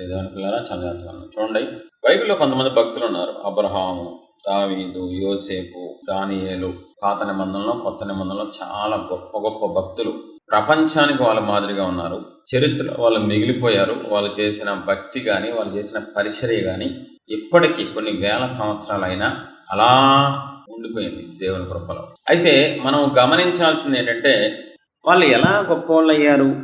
దేవుని చాలా చూడండి. బైబిల్లో కొంతమంది భక్తులు ఉన్నారు. అబ్రహాము దావీదు యోసేపు దానియేలు. పాత నిబంధనలో కొత్త నిబంధనలో చాలా గొప్ప గొప్ప భక్తులు. ప్రపంచానికి వాళ్ళ మాదిరిగా ఉన్నారు. చరిత్రలో వాళ్ళు మిగిలిపోయారు. వాళ్ళు చేసిన భక్తి కానీ వాళ్ళు చేసిన పరిచర్య కానీ ఇప్పటికీ కొన్ని వేల సంవత్సరాలైనా అలా ఉండిపోయింది దేవుని కృపలో. అయితే మనం గమనించాల్సింది ఏంటంటే వాళ్ళు ఎలా గొప్పవాళ్ళు అయ్యారు?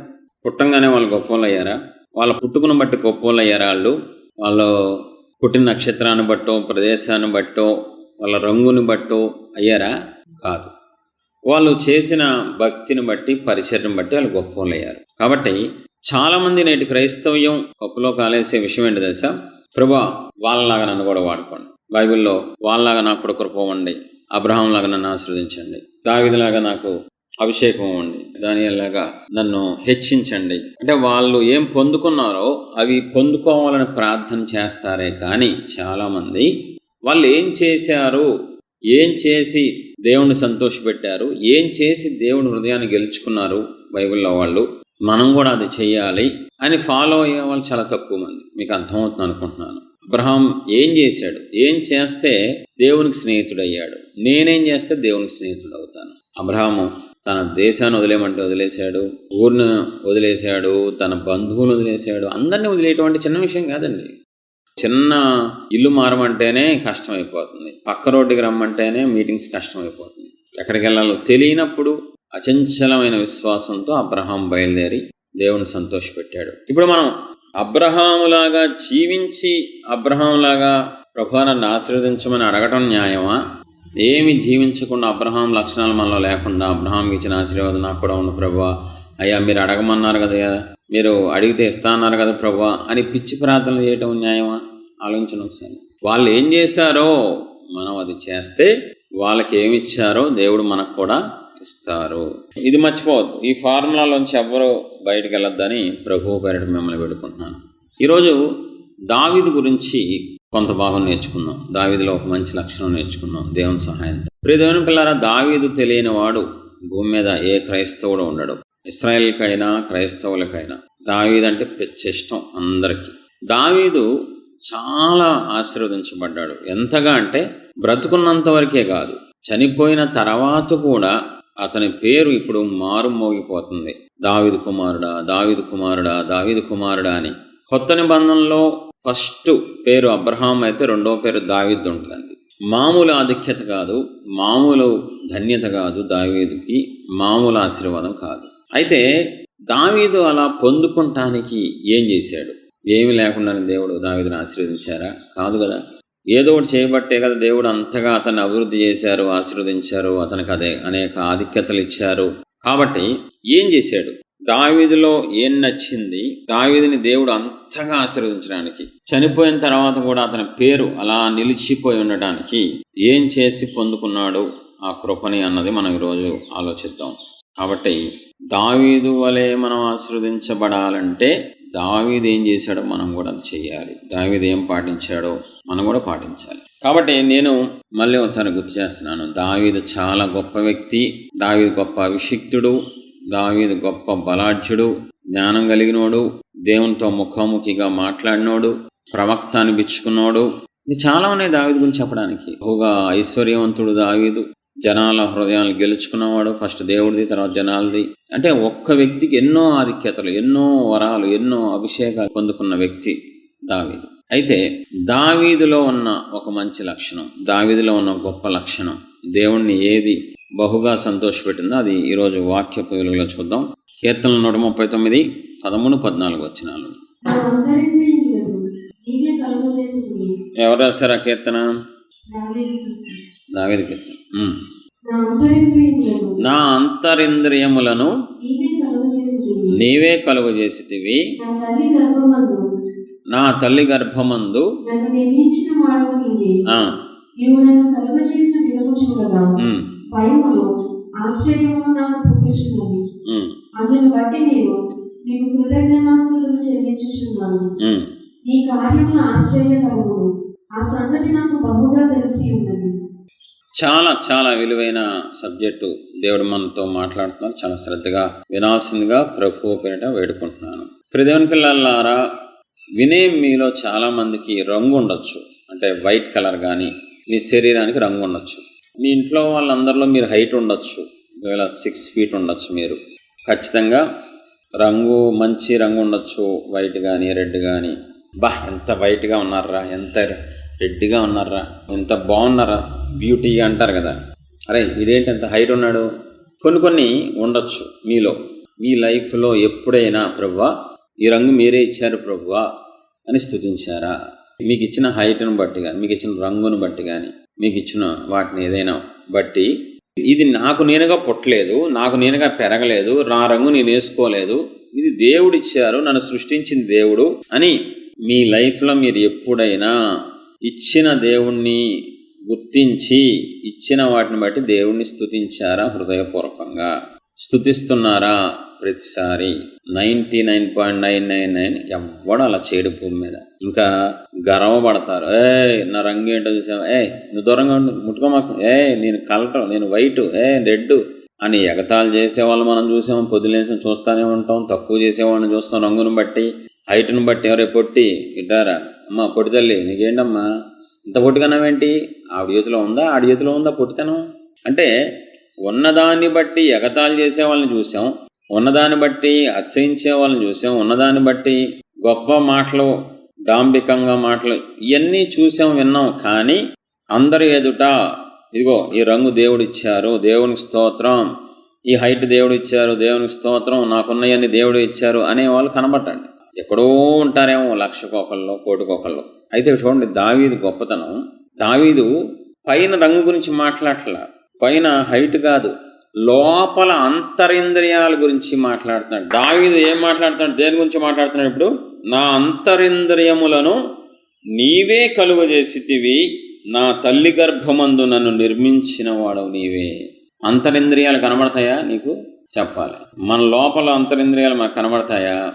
పుట్టంగానే వాళ్ళు గొప్పవాళ్ళు అయ్యారా? వాళ్ళ పుట్టుకును బట్టి గొప్పవాళ్ళు అయ్యారా వాళ్ళు. వాళ్ళు పుట్టిన నక్షత్రాన్ని బట్టో ప్రదేశాన్ని బట్టో వాళ్ళ రంగుని బట్టో అయ్యారా? కాదు. వాళ్ళు చేసిన భక్తిని బట్టి పరిచయం బట్టి వాళ్ళు గొప్పవాళ్ళు అయ్యారు కాబట్టి చాలామంది నేటి క్రైస్తవ్యం గొప్పలో కాలేసే విషయం ఏంటి తెలుసా? ప్రభా వాళ్ళలాగా నన్ను కూడా వాడుకోండి. బైబిల్లో వాళ్ళలాగా నాకు కూడా కృపవండి అబ్రహాం లాగా నన్ను ఆశ్రవదించండి. దావిదిలాగా నాకు అభిషేకం అండి. దాని ఎలాగా నన్ను హెచ్చించండి. అంటే వాళ్ళు ఏం పొందుకున్నారో అవి పొందుకోవాలని ప్రార్థన చేస్తారే కానీ చాలామంది వాళ్ళు ఏం చేశారు ఏం చేసి దేవుణ్ణి సంతోషపెట్టారు ఏం చేసి దేవుని హృదయాన్ని గెలుచుకున్నారు బైబిల్లో వాళ్ళు మనం కూడా అది చేయాలి అని ఫాలో అయ్యే వాళ్ళు చాలా తక్కువ మంది. మీకు అర్థమవుతుంది అనుకుంటున్నాను. అబ్రహాం ఏం చేశాడు? ఏం చేస్తే దేవునికి స్నేహితుడయ్యాడు? నేనేం చేస్తే దేవునికి స్నేహితుడు అవుతాను అబ్రహాము తన దేశాన్ని వదిలేయమంటే వదిలేశాడు ఊరిని వదిలేశాడు తన బంధువులు వదిలేశాడు. అందరినీ వదిలేటువంటి చిన్న విషయం కాదండి. చిన్న ఇల్లు మారమంటేనే కష్టమైపోతుంది. పక్క రోడ్డుకి రమ్మంటేనే మీటింగ్స్ కష్టమైపోతుంది. ఎక్కడికి వెళ్ళాలో తెలియనప్పుడు అచంచలమైన విశ్వాసంతో అబ్రహాం బయలుదేరి దేవుని సంతోషపెట్టాడు. ఇప్పుడు మనం అబ్రహాములాగా జీవించి అబ్రహాంలాగా ప్రభా నన్ను ఆశీర్వదించమని అడగటం న్యాయమా? ఏమి జీవించకుండా అబ్రహాం లక్షణాలు మనలో లేకుండా అబ్రహాంకి ఇచ్చిన ఆశీర్వాదం నాకు కూడా ఉంది ప్రభా. అయ్యా మీరు అడగమన్నారు కదా మీరు అడిగితే ఇస్తా అన్నారు కదా ప్రభా అని పిచ్చి ప్రార్థనలు చేయటం న్యాయమా? ఆలోచించండి ఒకసారి. వాళ్ళు ఏం చేశారో మనం అది చేస్తే వాళ్ళకి ఏమి ఇచ్చారో దేవుడు మనకు కూడా ఇస్తారు. ఇది మర్చిపోవద్దు. ఈ ఫార్ములాలోంచి ఎవ్వరూ బయటకు వెళ్ళొద్దని ప్రభువు పేరిట మిమ్మల్ని పెడుకుంటున్నాను ఈరోజు దావిది గురించి కొంత భాగం నేర్చుకుందాం. దావీదులో ఒక మంచి లక్షణం నేర్చుకుందాం. దేవుని సహాయంతో ప్రియ దేవుని పిల్లారా దావీదు తెలియని వాడు భూమి మీద ఏ క్రైస్తవుడు ఉండడు. ఇస్రాయల్కైనా క్రైస్తవులకైనా. దావీదు అంటే పిచ్చిష్టం అందరికీ. దావీదు చాలా ఆశీర్వదించబడ్డాడు. ఎంతగా అంటే బ్రతుకున్నంత వరకే కాదు. చనిపోయిన తర్వాత కూడా అతని పేరు ఇప్పుడు మారుమోగిపోతుంది. దావిదు కుమారుడా దావిదు కుమారుడా దావిదు కుమారుడా అని. కొత్త నిబంధనలో ఫస్ట్ పేరు అబ్రహాం అయితే రెండవ పేరు దావీద్ ఉంటుందండి మామూలు ఆధిక్యత కాదు మామూలు ధన్యత కాదు దావీదుకి మామూలు ఆశీర్వాదం కాదు. అయితే దావీదు అలా పొందుకుంటానికి ఏం చేశాడు? ఏమి లేకుండానే దేవుడు దావీదుని ఆశీర్వదించారా? కాదు కదా. ఏదో ఒకటి చేయబట్టే కదా దేవుడు అంతగా అతన్ని అభివృద్ధి చేశారు ఆశీర్వదించారు అతనికి అదే అనేక ఆధిక్యతలు ఇచ్చారు. కాబట్టి ఏం చేశాడు? దావీదులో ఏం నచ్చింది? దావీదిని దేవుడు అంతగా ఆశీర్వదించడానికి చనిపోయిన తర్వాత కూడా అతని పేరు అలా నిలిచిపోయి ఉండటానికి ఏం చేసి పొందుకున్నాడు? ఆ కృపని అన్నది మనం ఈరోజు ఆలోచిద్దాం. కాబట్టి దావీదు వలె మనం ఆశీర్వదించబడాలంటే దావీదు ఏం చేశాడో మనం కూడా అది చేయాలి. దావీదు ఏం పాటించాడో మనం కూడా పాటించాలి. కాబట్టి నేను మళ్ళీ ఒకసారి గుర్తు చేస్తున్నాను. దావీదు చాలా గొప్ప వ్యక్తి దావీదు గొప్ప అభిషిక్తుడు దావీదు గొప్ప బలాఢ్యుడు జ్ఞానం కలిగినోడు దేవునితో ముఖాముఖిగా మాట్లాడినోడు ప్రవక్త అనిపించుకున్నాడు. ఇది చాలా ఉన్నాయి దావీదు గురించి చెప్పడానికి. బహుగా ఐశ్వర్యవంతుడు దావీదు. జనాల హృదయాలు గెలుచుకున్నవాడు ఫస్ట్ దేవుడిది తర్వాత జనాలది. అంటే ఒక్క వ్యక్తికి ఎన్నో ఆధిక్యతలు ఎన్నో వరాలు ఎన్నో అభిషేకాలు పొందుకున్న వ్యక్తి దావీదు. అయితే దావీదులో ఉన్న ఒక మంచి లక్షణం దావీదులో ఉన్న గొప్ప లక్షణం దేవుణ్ణి ఏది బహుగా సంతోషపెట్టిందో అది ఈరోజు వాక్య వెలుగులో చూద్దాం కీర్తనలు నూట ముప్పై తొమ్మిది పదమూడు పద్నాలుగు వచ్చినాలు. ఎవరు రాశారు ఆ కీర్తన. దావీదు కీర్తన. నా అంతరింద్రియములను నీవే. నీవే కలుగజేసితివి నా తల్లి గర్భమందు భయములు ఆశ్చర్యములు నాకు పుట్టుచున్నవి అందును బట్టి నేను నీకు కృతజ్ఞతాస్తుతులు చెల్లించుచున్నాను. నీ కార్యములు ఆశ్చర్యకరములు. ఆ సంగతి నాకు బహుగా తెలిసి ఉన్నది. చాలా చాలా విలువైన సబ్జెక్టు దేవుడు మనతో మాట్లాడుతున్నారు. చాలా శ్రద్ధగా వినాల్సిందిగా ప్రభు పేరిట వేడుకుంటున్నాను. ప్రదేవుని పిల్లలారా వినే మీలో చాలా మందికి రంగు ఉండొచ్చు. అంటే వైట్ కలర్ కానీ మీ శరీరానికి రంగు ఉండొచ్చు. మీ ఇంట్లో వాళ్ళందరిలో మీరు హైట్ ఉండొచ్చు. ఒకవేళ సిక్స్ ఫీట్ ఉండొచ్చు మీరు. ఖచ్చితంగా రంగు మంచి రంగు ఉండొచ్చు. వైట్ కానీ రెడ్ కానీ బా ఎంత వైట్గా ఉన్నారా ఎంత రెడ్గా ఉన్నారా ఎంత బాగున్నారా బ్యూటీ అంటారు కదా. అరే ఇదేంటి ఎంత హైట్ ఉన్నాడు? కొన్ని కొన్ని ఉండొచ్చు మీలో. మీ లైఫ్లో ఎప్పుడైనా ప్రభువా ఈ రంగు మీరే ఇచ్చారు ప్రభువా అని స్థుతించారా? మీకు ఇచ్చిన హైట్ను బట్టి కానీ మీకు ఇచ్చిన రంగును బట్టి కానీ మీకు ఇచ్చిన వాటిని ఏదైనా. బట్టి ఇది నాకు నేనుగా పుట్టలేదు నాకు నేనుగా పెరగలేదు నా రంగు నేను వేసుకోలేదు ఇది దేవుడు ఇచ్చారు నన్ను సృష్టించిన దేవుడు అని మీ లైఫ్లో మీరు ఎప్పుడైనా ఇచ్చిన దేవుణ్ణి గుర్తించి ఇచ్చిన వాటిని బట్టి దేవుణ్ణి స్థుతించారా హృదయపూర్వకంగా? స్తుతిస్తున్నారా ప్రతిసారి? Ninety nine point nine nine nine ఎవ్వడు అలా చేయడు భూమి మీద. ఇంకా గర్వపడతారు. ఏ నా రంగు ఏంటో చూసావు? ఏ నువ్వు దూరంగా ఉండు ముట్టుకోమాకు. ఏ నేను కలర్ నేను వైట్ ఏ రెడ్ అని ఎగతాళి చేసేవాళ్ళు మనం చూసాం పొద్దులేసి చూస్తానే ఉంటాం తక్కువ చేసేవాళ్ళని చూస్తాం రంగును బట్టి హైట్ను బట్టి ఎవరే పొట్టి ఇట్టారా అమ్మ పొట్టి తల్లి నీకేంటమ్మా? ఇంత పొట్టుకన్నావేంటి ఆవిడ చేతిలో ఉందా? ఆడి చేతిలో ఉందా పొట్టితనం? అంటే ఉన్నదాన్ని బట్టి ఎగతాళి చేసే వాళ్ళని చూసాం ఉన్నదాన్ని బట్టి అతిశయించే వాళ్ళని చూసాం ఉన్నదాన్ని బట్టి గొప్ప మాటలు డాంబికంగా మాటలు ఇవన్నీ చూసాం విన్నాం. కానీ అందరి ఎదుట ఇదిగో ఈ రంగు దేవుడు ఇచ్చారు దేవునికి స్తోత్రం. ఈ హైట్ దేవుడు ఇచ్చారు దేవునికి స్తోత్రం. నాకున్నయన్ని దేవుడు ఇచ్చారు అనే వాళ్ళు కనబట్టండి ఎక్కడో ఉంటారేమో లక్షకొకళ్ళు కోటికొకళ్ళు. అయితే చూడండి దావీదు గొప్పతనం. దావీదు పైన రంగు గురించి మాట్లాడట్లా. పైన హైట్ కాదు. లోపల అంతరింద్రియాల గురించి మాట్లాడుతున్నాడు. దావీదు ఏం మాట్లాడుతున్నాడు? దేని గురించి మాట్లాడుతున్నాడు ఇప్పుడు? నా అంతరింద్రియములను నీవే కలుగజేసితివి నా తల్లి గర్భమందు నన్ను నిర్మించిన వాడవు నీవే. అంతరింద్రియాలు కనబడతాయా నీకు? చెప్పాలి. మన లోపల అంతరింద్రియాలు మనకు కనబడతాయా?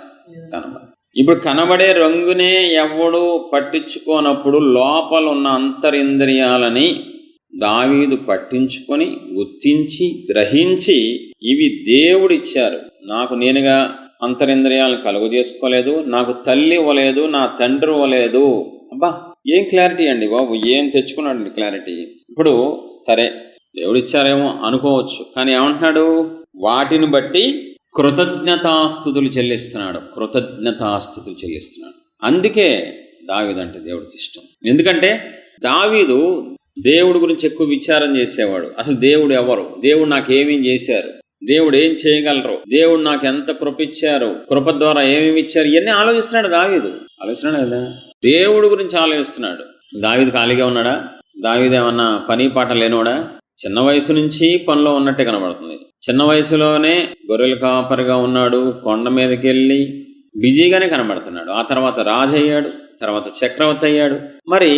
కనబడ ఇప్పుడు కనబడే రంగునే ఎవడు పట్టించుకోనప్పుడు లోపల ఉన్న అంతరింద్రియాలని దావీదు పట్టించుకొని గుర్తించి గ్రహించి ఇవి దేవుడిచ్చారు. నాకు నేనుగా అంతరింద్రియాలను కలుగు చేసుకోలేదు నాకు తల్లి ఇవ్వలేదు నా తండ్రి ఇవ్వలేదు అబ్బా ఏం క్లారిటీ అండి బాబు? ఏం తెచ్చుకున్నాడు క్లారిటీ? ఇప్పుడు సరే దేవుడిచ్చారేమో అనుకోవచ్చు కానీ ఏమంటున్నాడు? వాటిని బట్టి కృతజ్ఞతాస్థుతులు చెల్లిస్తున్నాడు కృతజ్ఞతాస్థుతులు చెల్లిస్తున్నాడు. అందుకే దావీదు అంటే దేవుడికి ఇష్టం. ఎందుకంటే దావీదు దేవుడి గురించి ఎక్కువ విచారం చేసేవాడు. అసలు దేవుడు ఎవరు? దేవుడు నాకేమేం చేశారు? దేవుడు ఏం చేయగలరు? దేవుడు నాకు ఎంత కృప ఇచ్చారు కృప ద్వారా ఏమేమి ఇచ్చారు? ఇవన్నీ ఆలోచిస్తున్నాడు దావీదు. ఆలోచిస్తున్నాడు కదా దేవుడి గురించి ఆలోచిస్తున్నాడు. దావీదు ఖాళీగా ఉన్నాడా? దావీదు ఏమన్నా పని పాట లేనోడా చిన్న వయసు నుంచి పనిలో ఉన్నట్టే కనబడుతుంది. చిన్న వయసులోనే గొర్రెల కాపరిగా ఉన్నాడు. కొండ మీదకి వెళ్ళి బిజీగానే కనబడుతున్నాడు. ఆ తర్వాత రాజు అయ్యాడు తర్వాత చక్రవర్తి అయ్యాడు. మరి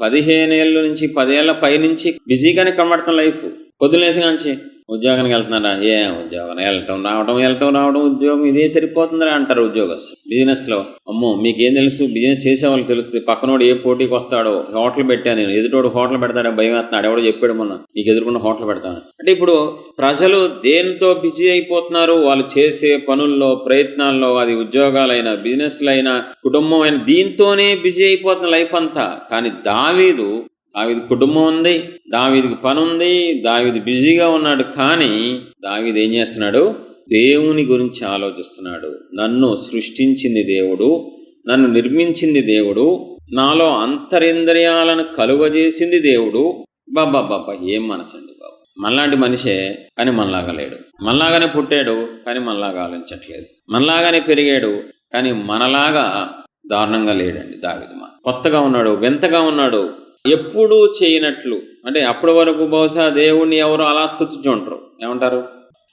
పదిహేనేళ్ళ నుంచి పదేళ్ళ పై నుంచి బిజీగానే కనబడుతున్న లైఫ్. పొద్దులేసి కాంచి ఉద్యోగానికి వెళ్తున్నారా ఏ ఉద్యోగం వెళ్ళటం రావడం వెళ్ళటం రావడం ఉద్యోగం ఇదే సరిపోతుందిరా అంటారు ఉద్యోగస్తు బిజినెస్లో అమ్మో మీకేం తెలుసు? బిజినెస్ చేసే వాళ్ళకి తెలుస్తుంది. పక్కనోడు ఏ పోటీకి వస్తాడో. హోటల్ పెట్టాను నేను. ఎదుటోడు హోటల్ పెడతాడో భయం వేస్తున్నాడు. ఎవడో చెప్పాడు మొన్న. నీకు ఎదుర్కొన్న హోటల్ పెడతాను. అంటే ఇప్పుడు ప్రజలు దేనితో బిజీ అయిపోతున్నారు? వాళ్ళు చేసే పనుల్లో ప్రయత్నాల్లో అది ఉద్యోగాలైనా బిజినెస్లైనా కుటుంబం అయినా దీంతోనే బిజీ అయిపోతున్న లైఫ్ అంతా. కానీ దావీదు దావిది కుటుంబం ఉంది దావిదికి పని ఉంది దావిది బిజీగా ఉన్నాడు కానీ దావిది ఏం చేస్తున్నాడు? దేవుని గురించి ఆలోచిస్తున్నాడు. నన్ను సృష్టించింది దేవుడు నన్ను నిర్మించింది దేవుడు నాలో అంతరింద్రియాలను కలుగజేసింది దేవుడు. బాబా బాబా ఏం మనసు అండి బాబు. మనలాంటి మనిషే కానీ మనలాగా లేడు. మనలాగానే పుట్టాడు కానీ మనలాగా ఆలోచించట్లేదు. మనలాగానే పెరిగాడు కానీ మనలాగా దారుణంగా లేడండి దావిదమా కొత్తగా ఉన్నాడు వింతగా ఉన్నాడు ఎప్పుడూ చేయనట్లు. అంటే అప్పటి వరకు బహుశా దేవుణ్ణి ఎవరు అలా స్థుతించుంటారు ఏమంటారు?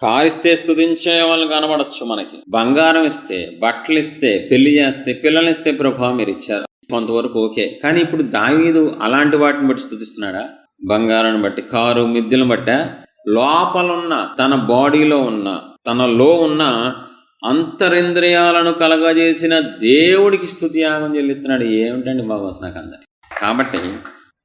కారిస్తే స్థుతించే వాళ్ళు కనబడచ్చు మనకి. బంగారం ఇస్తే బట్టలు ఇస్తే పెళ్ళి చేస్తే పిల్లల్ని ఇస్తే ప్రభావం మీరు ఇచ్చారు. కొంతవరకు ఓకే. కానీ ఇప్పుడు దావీదు అలాంటి వాటిని బట్టి స్థుతిస్తున్నాడా? బంగారాన్ని బట్టి కారు మిద్దెలను బట్ట? లోపలున్న తన బాడీలో ఉన్న తనలో ఉన్న అంతరింద్రియాలను కలగజేసిన దేవుడికి స్థుతి యాగం చెల్లిస్తున్నాడు. ఏమిటండి బాబోస్ నాకు అందరి కాబట్టి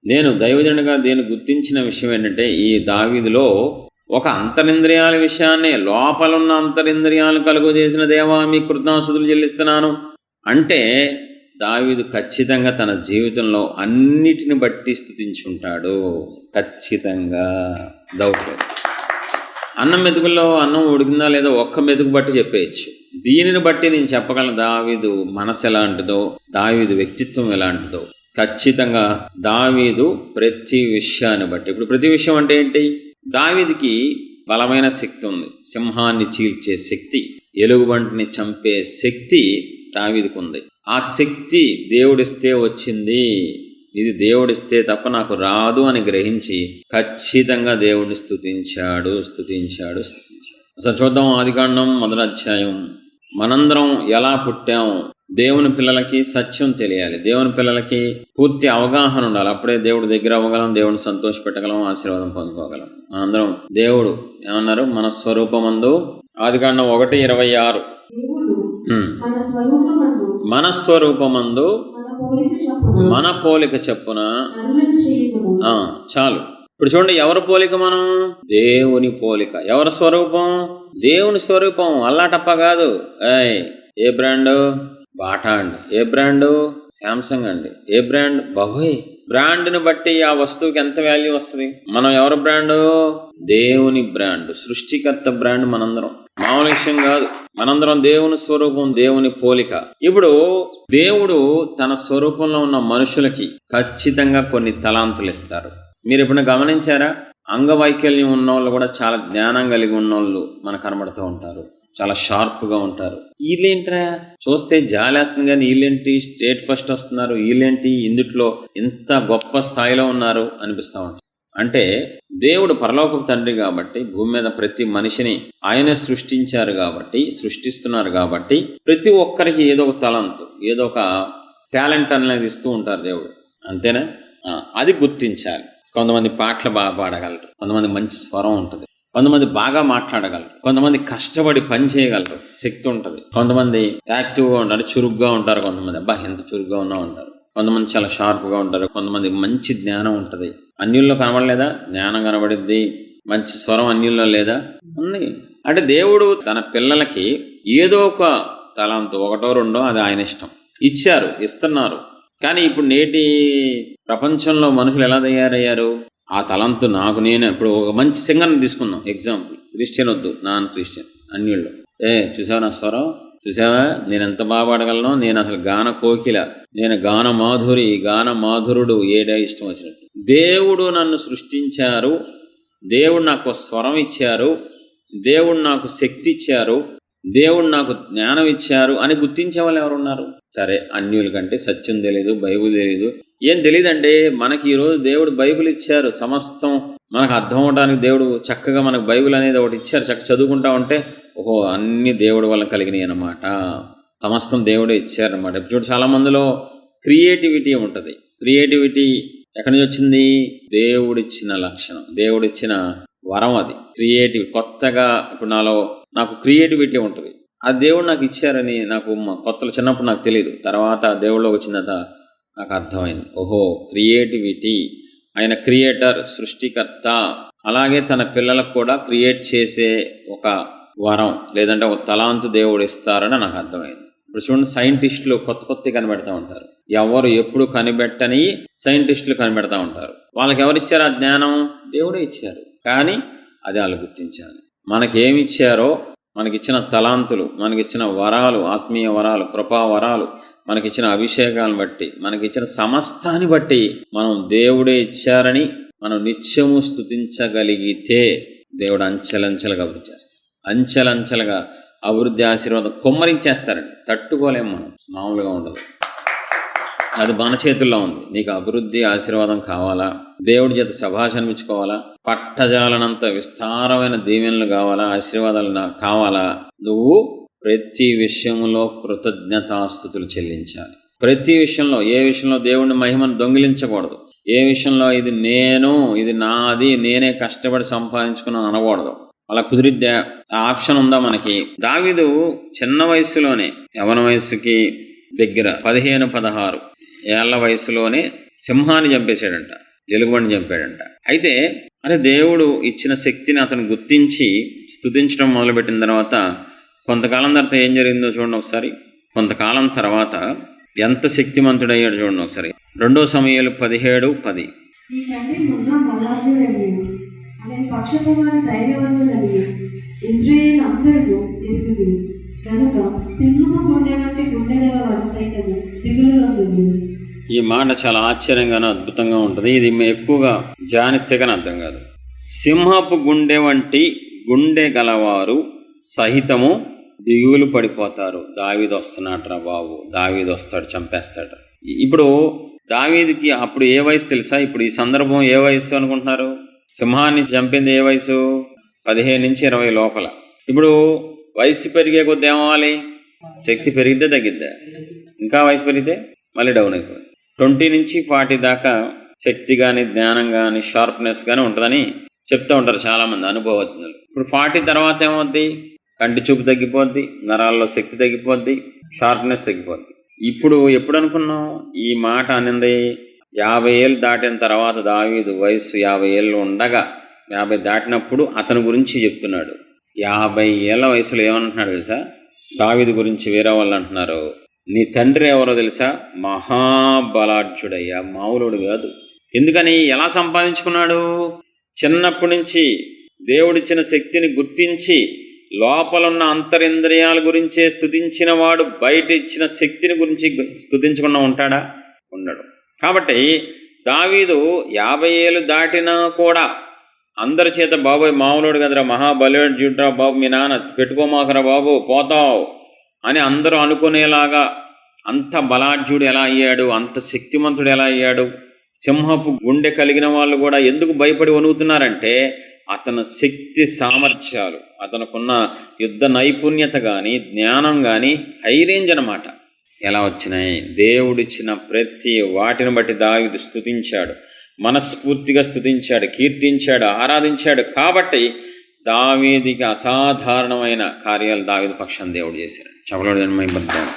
నేను దైవజనుడిగా నేను గుర్తించిన విషయం ఏంటంటే ఈ దావీదులో ఒక అంతరింద్రియాల విషయాన్ని లోపలున్న అంతరింద్రియాలు కలుగు చేసిన దేవా మీ కృతజ్ఞాసుతులు చెల్లిస్తున్నాను. అంటే దావీదు ఖచ్చితంగా తన జీవితంలో అన్నిటిని బట్టి స్థుతించుంటాడు. ఖచ్చితంగా. డౌట్ అన్నం మెతుకుల్లో అన్నం ఉడికిందా లేదా ఒక్క మెతుకు బట్టి చెప్పేయచ్చు. దీనిని బట్టి నేను చెప్పగలను దావీదు మనసు ఎలాంటిదో దావీదు వ్యక్తిత్వం ఎలాంటిదో. ఖచ్చితంగా దావీదు ప్రతి విషయాన్ని బట్టి. ఇప్పుడు ప్రతి విషయం అంటే ఏంటి? దావీదికి బలమైన శక్తి ఉంది. సింహాన్ని చీల్చే శక్తి ఎలుగుబంటిని చంపే శక్తి దావీదికి ఉంది ఆ శక్తి దేవుడిస్తే వచ్చింది. ఇది దేవుడిస్తే తప్ప నాకు రాదు అని గ్రహించి ఖచ్చితంగా దేవుడిని స్తుతించాడు స్తుతించాడు స్థుతించాడు అసలు చూద్దాం ఆదికాండం మొదటి అధ్యాయం. మనందరం ఎలా పుట్టాము దేవుని పిల్లలకి సత్యం తెలియాలి. దేవుని పిల్లలకి పూర్తి అవగాహన ఉండాలి. అప్పుడే దేవుడి దగ్గర అవ్వగలం దేవుడిని సంతోషపెట్టగలం ఆశీర్వాదం పొందుకోగలం. మనందరం దేవుడు. ఏమన్నారు? మన స్వరూపమందు ఆదికాండం ఒకటి ఇరవై ఆరు. మన స్వరూపమందు మన పోలిక చొప్పున చాలు. ఇప్పుడు చూడండి ఎవరి పోలిక మనం? దేవుని పోలిక. ఎవరి స్వరూపం? దేవుని స్వరూపం. అల్లాటప్ప కాదు. ఏయ్ ఏ బ్రాండ్? బాటా అండి. ఏ బ్రాండు? శాంసంగ్ అండి. ఏ బ్రాండ్? బహుయ్ బ్రాండ్ని బట్టి ఆ వస్తువుకి ఎంత వాల్యూ వస్తుంది? మనం ఎవరి బ్రాండ్? దేవుని బ్రాండ్. సృష్టికర్త బ్రాండ్ మనందరం. మామూలు విషయం కాదు. మనందరం దేవుని స్వరూపం దేవుని పోలిక. ఇప్పుడు దేవుడు తన స్వరూపంలో ఉన్న మనుషులకి ఖచ్చితంగా కొన్ని తలాంతులు ఇస్తారు. మీరు ఎప్పుడైనా గమనించారా? అంగవైకల్యం ఉన్న వాళ్ళు కూడా చాలా జ్ఞానం కలిగి ఉన్న వాళ్ళు మనకు కనబడుతూ ఉంటారు. చాలా షార్ప్గా ఉంటారు. వీళ్ళేంట్రా? చూస్తే జాలేస్తుంది కానీ వీళ్ళేంటి? స్టేట్ ఫస్ట్ వస్తున్నారు. వీళ్ళేంటి? ఇందుట్లో ఇంత గొప్ప స్థాయిలో ఉన్నారు అనిపిస్తూ ఉంటుంది. అంటే దేవుడు పరలోకపు తండ్రి కాబట్టి భూమి మీద ప్రతి మనిషిని ఆయనే సృష్టించారు కాబట్టి సృష్టిస్తున్నారు కాబట్టి ప్రతి ఒక్కరికి ఏదో ఒక తలంతు ఏదో ఒక టాలెంట్ అనేది ఇస్తూ ఉంటారు దేవుడు. అంతేనా? అది గుర్తించాలి. కొంతమంది పాటలు బాగా పాడగలరు. కొంతమంది మంచి స్వరం ఉంటుంది. కొంతమంది బాగా మాట్లాడగలరు. కొంతమంది కష్టపడి పని చేయగలరు. శక్తి ఉంటుంది. కొంతమంది యాక్టివ్గా ఉంటారు చురుగ్గా ఉంటారు కొంతమంది అబ్బా ఎంత చురుగ్గా ఉన్నా ఉంటారు. కొంతమంది చాలా షార్ప్గా ఉంటారు కొంతమంది మంచి జ్ఞానం ఉంటుంది. అన్యుల్లో కనబడలేదా? జ్ఞానం కనబడిద్ది. మంచి స్వరం అన్యుల్లో లేదా? ఉంది. అంటే దేవుడు తన పిల్లలకి ఏదో ఒక తలంతో ఒకటో రెండో అది ఆయన ఇష్టం. ఇచ్చారు ఇస్తున్నారు. కానీ ఇప్పుడు నేటి ప్రపంచంలో మనుషులు ఎలా తయారయ్యారు? ఆ తలంతు నాకు నేను. ఇప్పుడు ఒక మంచి సింగర్ని తీసుకున్నాం ఎగ్జాంపుల్ క్రిస్టియన్ వద్దు. Non Christian. అన్యుళ్ళు. ఏ చూసావా నా స్వరం? చూసావా? నేను ఎంత బాగా పాడగలను? నేను అసలు గాన కోకిల. నేను గాన మాధురి గాన మాధురుడు ఏడా ఇష్టం వచ్చినట్టు. దేవుడు నన్ను సృష్టించారు. దేవుడు నాకు స్వరం ఇచ్చారు. దేవుడు నాకు శక్తి ఇచ్చారు. దేవుడు నాకు జ్ఞానం ఇచ్చారు అని గుర్తించే వాళ్ళు ఎవరు ఉన్నారు సరే అన్యుల కంటే సత్యం తెలియదు బైబుల్ తెలియదు ఏం తెలియదండి మనకి ఈరోజు దేవుడు బైబిల్ ఇచ్చారు సమస్తం. మనకు అర్థం అవడానికి దేవుడు చక్కగా మనకు బైబిల్ అనేది ఒకటి ఇచ్చారు. చక్క చదువుకుంటా ఉంటే ఓహో అన్ని దేవుడి వల్ల కలిగినాయి అనమాట సమస్తం దేవుడే ఇచ్చారన్నమాట. ఇప్పుడు చూడు చాలా మందిలో క్రియేటివిటీ ఉంటుంది. క్రియేటివిటీ ఎక్కడి నుంచి వచ్చింది? దేవుడిచ్చిన లక్షణం దేవుడిచ్చిన వరం అది. క్రియేటివ్ కొత్తగా ఇప్పుడు నాలో నాకు క్రియేటివిటీ ఉంటుంది. ఆ దేవుడు నాకు ఇచ్చారని నాకు మ- కొత్తలో చిన్నప్పుడు నాకు తెలియదు తర్వాత దేవుళ్ళకి వచ్చిన తర్వాత నాకు అర్థమైంది ఓహో క్రియేటివిటీ. ఆయన క్రియేటర్ సృష్టికర్త. అలాగే తన పిల్లలకు కూడా క్రియేట్ చేసే ఒక వరం లేదంటే ఒక తలాంతు దేవుడు ఇస్తారని నాకు అర్థమైంది. ఇప్పుడు చూడండి సైంటిస్టులు కొత్త కొత్త కనిపెడతా ఉంటారు. ఎవరు ఎప్పుడు కనిపెట్టని సైంటిస్టులు కనిపెడతా ఉంటారు. వాళ్ళకి ఎవరు ఇచ్చారు ఆ జ్ఞానం? దేవుడే ఇచ్చారు. కానీ అది వాళ్ళు గుర్తించాలి ఏమి ఇచ్చారో మనకిచ్చిన తలాంతులు మనకిచ్చిన వరాలు ఆత్మీయ వరాలు కృపా వరాలు మనకిచ్చిన అభిషేకాలను బట్టి మనకిచ్చిన సమస్తాన్ని బట్టి మనం దేవుడే ఇచ్చారని మనం నిత్యము స్థుతించగలిగితే దేవుడు అంచెలంచెలుగా అభివృద్ధి చేస్తాడు. అంచెలంచెలుగా అభివృద్ధి ఆశీర్వాదం కొమ్మరించేస్తారండి. తట్టుకోలేము మనం. మామూలుగా ఉండదు. అది మన చేతుల్లో ఉంది. నీకు అభివృద్ధి ఆశీర్వాదం కావాలా? దేవుడి చేత శభాష అనిపించుకోవాలా? పట్టజాలనంత విస్తారమైన దీవెనలు కావాలా? ఆశీర్వాదాలు నాకు కావాలా? నువ్వు ప్రతి విషయంలో కృతజ్ఞతాస్థుతులు చెల్లించాలి. ప్రతి విషయంలో ఏ విషయంలో దేవుని మహిమను దొంగిలించకూడదు. ఏ విషయంలో ఇది నేను ఇది నాది నేనే కష్టపడి సంపాదించుకున్నాను అనకూడదు. అలా కుదిరిద్దా? ఆ ఆప్షన్ ఉందా మనకి? దావిదు చిన్న వయసులోనే యవన వయసుకి దగ్గర పదిహేను పదహారు ఏళ్ళ వయసులోనే సింహాన్ని చంపేశాడంట ఎలుగుబండి చంపాడంట. అయితే అరే దేవుడు ఇచ్చిన శక్తిని అతను గుర్తించి స్తుతించడం మొదలుపెట్టిన తర్వాత కొంతకాలం తర్వాత ఏం జరిగిందో చూడండి ఒకసారి. కొంతకాలం తర్వాత ఎంత శక్తిమంతుడయ్యాడు చూడండి ఒకసారి. రెండో సమయాలు పదిహేడు పది. ఈ మాట చాలా ఆశ్చర్యంగాను అద్భుతంగా ఉంటుంది. ఇది ఎక్కువగా ధ్యానిస్తే కానీ అర్థం కాదు. సింహపు గుండె వంటి గుండె గలవారు సహితము దిగులు పడిపోతారు. దావీదు వస్తున్నాడరా బాబు. దావీదు వస్తాడు చంపేస్తాడు. ఇప్పుడు దావీదికి అప్పుడు ఏ వయసు తెలుసా? ఇప్పుడు ఈ సందర్భం ఏ వయసు అనుకుంటున్నారు? సింహాన్ని చంపింది ఏ వయసు? పదిహేను నుంచి ఇరవై లోపల. ఇప్పుడు వయసు పెరిగే కొద్ది ఏమవ్వాలి? శక్తి పెరిగిద్దే తగ్గిద్దా. ఇంకా వయసు పెరిగితే మళ్ళీ డౌన్ అయిపోయింది ట్వంటీ నుంచి ఫార్టీ దాకా శక్తి కానీ జ్ఞానం కానీ షార్ప్నెస్ కానీ ఉంటుందని చెప్తూ ఉంటారు చాలామంది అనుభవజ్ఞులు. ఇప్పుడు ఫార్టీ తర్వాత ఏమవుద్ది? కంటి చూపు తగ్గిపోద్ది నరాల్లో శక్తి తగ్గిపోద్ది షార్ప్నెస్ తగ్గిపోద్ది. ఇప్పుడు ఎప్పుడు అనుకున్నాం ఈ మాట అనింది యాభై ఏళ్ళు దాటిన తర్వాత దావీదు వయసు యాభై ఏళ్ళు ఉండగా యాభై దాటినప్పుడు అతని గురించి చెప్తున్నాడు. యాభై ఏళ్ళ వయసులో ఏమంటున్నాడు తెలుసా? దావీదు గురించి వేరే వాళ్ళు అంటున్నారు. నీ తండ్రి ఎవరో తెలుసా? మహాబలాఢ్యుడయ్యా మామూలుడు కాదు. ఎందుకని? ఎలా సంపాదించుకున్నాడు? చిన్నప్పటి నుంచి దేవుడిచ్చిన శక్తిని గుర్తించి లోపలున్న అంతరింద్రియాల గురించే స్థుతించిన వాడు బయట ఇచ్చిన శక్తిని గురించి స్థుతించకుండా ఉంటాడా? ఉండడు. కాబట్టి దావీదు యాభై ఏళ్ళు దాటినా కూడా అందరి చేత బాబోయ్ మామూలుడు కదరా మహాబలుడ్రా బాబు మీ నాన్న పెట్టుకోమాకరా బాబు పోతావు అని అందరూ అనుకునేలాగా అంత బలాఢ్యుడు ఎలా అయ్యాడు? అంత శక్తిమంతుడు ఎలా అయ్యాడు? సింహపు గుండె కలిగిన వాళ్ళు కూడా ఎందుకు భయపడి వణుకుతున్నారంటే అతని శక్తి సామర్థ్యాలు అతనుకున్న యుద్ధ నైపుణ్యత కానీ జ్ఞానం కానీ హై రేంజ్ అనమాట ఎలా వచ్చినాయి? దేవుడిచ్చిన ప్రతి వాటిని బట్టి దావిది స్థుతించాడు మనస్ఫూర్తిగా స్థుతించాడు కీర్తించాడు ఆరాధించాడు కాబట్టి దావేదికి అసాధారణమైన కార్యాలు దావేది పక్షం దేవుడు చేశాడు. చెప్పలేడు జన్మైబద్ధం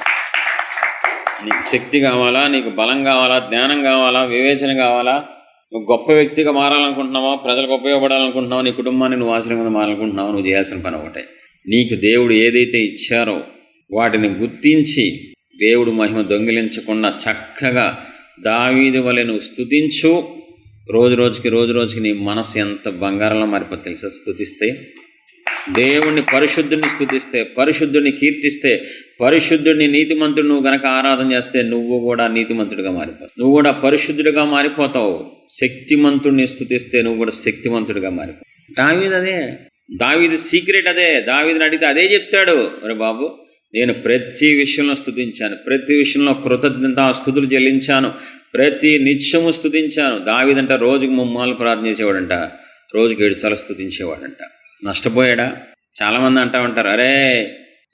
నీకు శక్తి కావాలా? నీకు బలం కావాలా? జ్ఞానం కావాలా? వివేచన కావాలా? గొప్ప వ్యక్తిగా మారాలనుకుంటున్నావా? ప్రజలకు ఉపయోగపడాలనుకుంటున్నావా? నీ కుటుంబాన్ని నువ్వు ఆశ్రమంగా మారాలనుకుంటున్నావా? నువ్వు చేయాల్సిన పని ఒకటే. నీకు దేవుడు ఏదైతే ఇచ్చారో వాటిని గుర్తించి దేవుడు మహిమ దొంగిలించకుండా చక్కగా దావీది వలె నువ్వు స్థుతించు రోజు రోజుకి రోజు రోజుకి నీ మనసు ఎంత బంగారంలో మారిపో తెలుసా? స్థుతిస్తే దేవుణ్ణి పరిశుద్ధుని స్తుతిస్తే పరిశుద్ధుని కీర్తిస్తే పరిశుద్ధుడిని నీతిమంతుడు నువ్వు గనక ఆరాధన చేస్తే నువ్వు కూడా నీతిమంతుడిగా మారిపోతావు నువ్వు కూడా పరిశుద్ధుడిగా మారిపోతావు. శక్తిమంతుడిని స్తుతిస్తే నువ్వు కూడా శక్తిమంతుడిగా మారిపోతావు దావీది అదే. దావీది సీక్రెట్ అదే. దావీదిని అడిగితే అదే చెప్తాడు. అరే బాబు నేను ప్రతి విషయంలో స్తుతించాను ప్రతి విషయంలో కృతజ్ఞత స్థుతులు చెల్లించాను. ప్రతి నిత్యము స్తుతించాను దావీదంట రోజుకు ముమ్మాలు ప్రార్థన చేసేవాడంట. రోజుకి ఏడు సార్లు స్తుతించేవాడంట నష్టపోయాడా? చాలామంది అంటా ఉంటారు అరే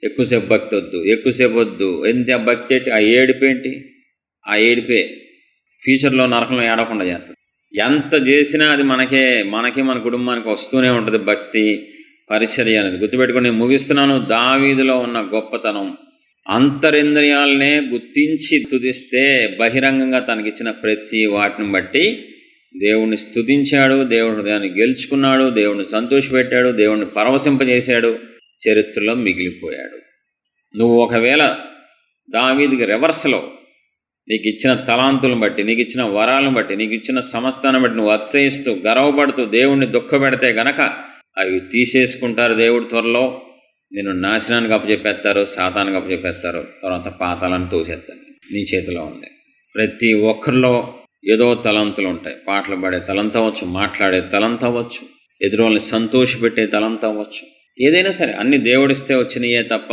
ఎక్కువసేపు భక్తి వద్దు ఎక్కువసేపు వద్దు ఎంత భక్తి ఏంటి ఆ ఏడిపేంటి ఏంటి? ఆ ఏడిపే. ఫ్యూచర్లో నరకంలో ఏడకుండా చేస్తుంది. ఎంత చేసినా అది మనకే మనకే మన కుటుంబానికి వస్తూనే ఉంటుంది భక్తి పరిచర్య అనేది. గుర్తుపెట్టుకుని ముగిస్తున్నాను దావీదులో ఉన్న గొప్పతనం. అంతరింద్రియాలనే గుర్తించి తుదిస్తే బహిరంగంగా తనకిచ్చిన ప్రతి వాటిని బట్టి దేవుణ్ణి స్థుతించాడు దేవుని హృదయాన్ని గెలుచుకున్నాడు దేవుణ్ణి సంతోషపెట్టాడు దేవుణ్ణి పరవశింపజేశాడు చరిత్రలో మిగిలిపోయాడు. నువ్వు ఒకవేళ దావీదికి రివర్స్లో నీకు ఇచ్చిన తలాంతులను బట్టి నీకు ఇచ్చిన వరాలను బట్టి నీకు ఇచ్చిన సమస్తాన్ని బట్టి నువ్వు అతిశయిస్తూ గర్వపడుతూ దేవుణ్ణి దుఃఖపెడితే గనక అవి తీసేసుకుంటారు దేవుడి త్వరలో. నేను నాశనానికి అప్పచెప్పేస్తారు సాతానికి అప్పచెప్పేస్తారు తర్వాత పాతాలను తోసేస్తారు. నీ చేతిలో ఉంది. ప్రతి ఒక్కరిలో ఏదో తలంతులు ఉంటాయి. పాటలు పాడే తలంత అవ్వచ్చు మాట్లాడే తలంత అవ్వచ్చు ఎదురోళ్ళని సంతోషపెట్టే తలంత అవ్వచ్చు ఏదైనా సరే అన్ని దేవుడిస్తే వచ్చినాయే తప్ప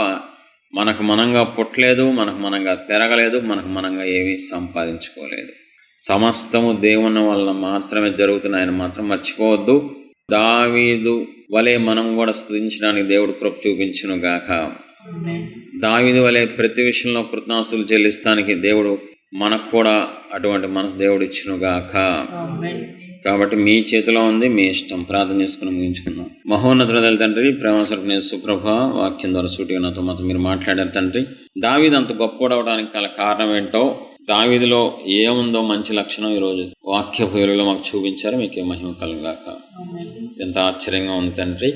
మనకు మనంగా పుట్టలేదు మనకు మనంగా పెరగలేదు మనకు మనంగా ఏమీ సంపాదించుకోలేదు. సమస్తము దేవుని వలన మాత్రమే జరుగుతున్నాయని మాత్రం మర్చిపోవద్దు. దావీదు వలె మనం కూడా స్తుతించడానికి దేవుడు కృప చూపించును గాక దావీదు వలె ప్రతి విషయంలో కృతజ్ఞతలు చెల్లిస్తానికి దేవుడు మనకు కూడా అటువంటి మనసు దేవుడు ఇచ్చును గాక కాబట్టి మీ చేతిలో ఉంది మీ ఇష్టం. ప్రార్థన చేసుకుని ముగించుకుందాం. మహోన్నతుల తండ్రి ప్రేమస్వరూప సుప్రభ వాక్యం ద్వారా సూటిగా నాతో మాతో మీరు మాట్లాడారు తండ్రి. దావీదు అంత గొప్పడవడానికి గల కారణం ఏంటో దావీదిలో ఏముందో మంచి లక్షణం ఈరోజు వాక్య భూలులో మాకు చూపించారు. మీకు మహిమ కలుగాక ఎంత ఆశ్చర్యంగా ఉంది తండ్రి.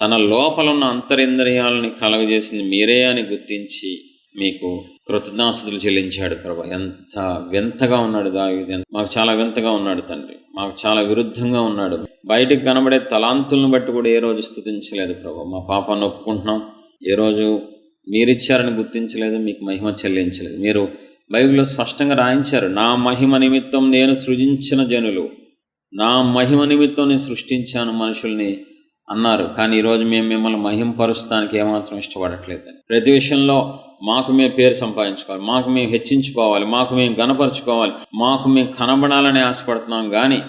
తన లోపల ఉన్న అంతరింద్రియాలని కలగజేసింది మీరే అని గుర్తించి మీకు కృతజ్ఞాస్తులు చెల్లించాడు ప్రభా. ఎంత వింతగా ఉన్నాడు దావీదు. మాకు చాలా వింతగా ఉన్నాడు తండ్రి. మాకు చాలా విరుద్ధంగా ఉన్నాడు. బయటికి కనబడే తలాంతులను బట్టి కూడా ఏ రోజు స్థుతించలేదు ప్రభా. మా పాపాన్ని ఒప్పుకుంటున్నాం. ఏ రోజు మీరిచ్చారని గుర్తించలేదు మీకు మహిమ చెల్లించలేదు. మీరు బైబిల్లో స్పష్టంగా రాయించారు నా మహిమ నిమిత్తం నేను సృజించిన జనులు. నా మహిమ నిమిత్తం నేను సృష్టించాను మనుషుల్ని అన్నారు. కానీ ఈరోజు మేము మిమ్మల్ని మహింపరుస్తానికి ఏమాత్రం ఇష్టపడట్లేదు ప్రతి విషయంలో మాకు మేము పేరు సంపాదించుకోవాలి మాకు మేము హెచ్చించుకోవాలి మాకు మేము గనపరుచుకోవాలి మాకు మేము కనబడాలని ఆశపడుతున్నాం కానీ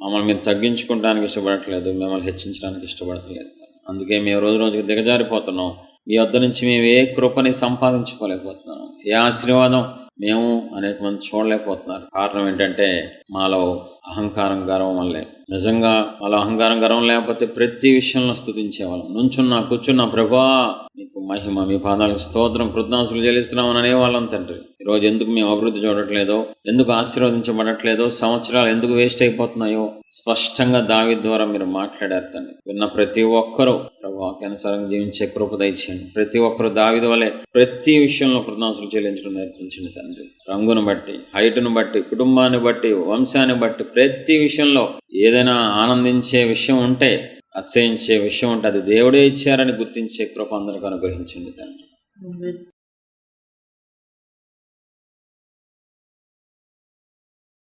మమ్మల్ని మేము తగ్గించుకోవడానికి ఇష్టపడట్లేదు మిమ్మల్ని హెచ్చించడానికి ఇష్టపడట్లేదు. అందుకే మేము రోజు రోజుకి దిగజారిపోతున్నాం. మీ వద్ద నుంచి మేము ఏ కృపని సంపాదించుకోలేకపోతున్నాం. ఏ ఆశీర్వాదం మేము అనేక మంది చూడలేకపోతున్నారు. కారణం ఏంటంటే మాలో అహంకారం గర్వం వల్లే నిజంగా వాళ్ళ అహంకారం గర్వం లేకపోతే ప్రతి విషయంలో స్థుతించేవాళ్ళం నుంచున్నా కూర్చున్నా ప్రభా మీకు మహిమ మీ పాదాలకు స్తోత్రం కృతజ్ఞాసులు చెల్లిస్తున్నాం అనే వాళ్ళం తండ్రి. ఈరోజు ఎందుకు మేము అభివృద్ధి చూడట్లేదో ఎందుకు ఆశీర్వదించబడట్లేదో సంవత్సరాలు ఎందుకు వేస్ట్ అయిపోతున్నాయో స్పష్టంగా దావి ద్వారా మీరు మాట్లాడారు తండ్రి. విన్న ప్రతి ఒక్కరూ ప్రభావాకి అనుసారంగా జీవించే కృప దయచేయండి. ప్రతి ఒక్కరు దావిది వలె ప్రతి విషయంలో కృతజ్ఞాసులు చెల్లించడం నేర్పించండి తండ్రి. రంగును బట్టి హైట్ను బట్టి కుటుంబాన్ని బట్టి వంశాన్ని బట్టి ప్రతి విషయంలో ఏదైనా ఆనందించే విషయం ఉంటే అతిశయించే విషయం ఉంటే అది దేవుడే ఇచ్చారని గుర్తించే కృప అందరికీ అనుగ్రహించండి తండ్రి.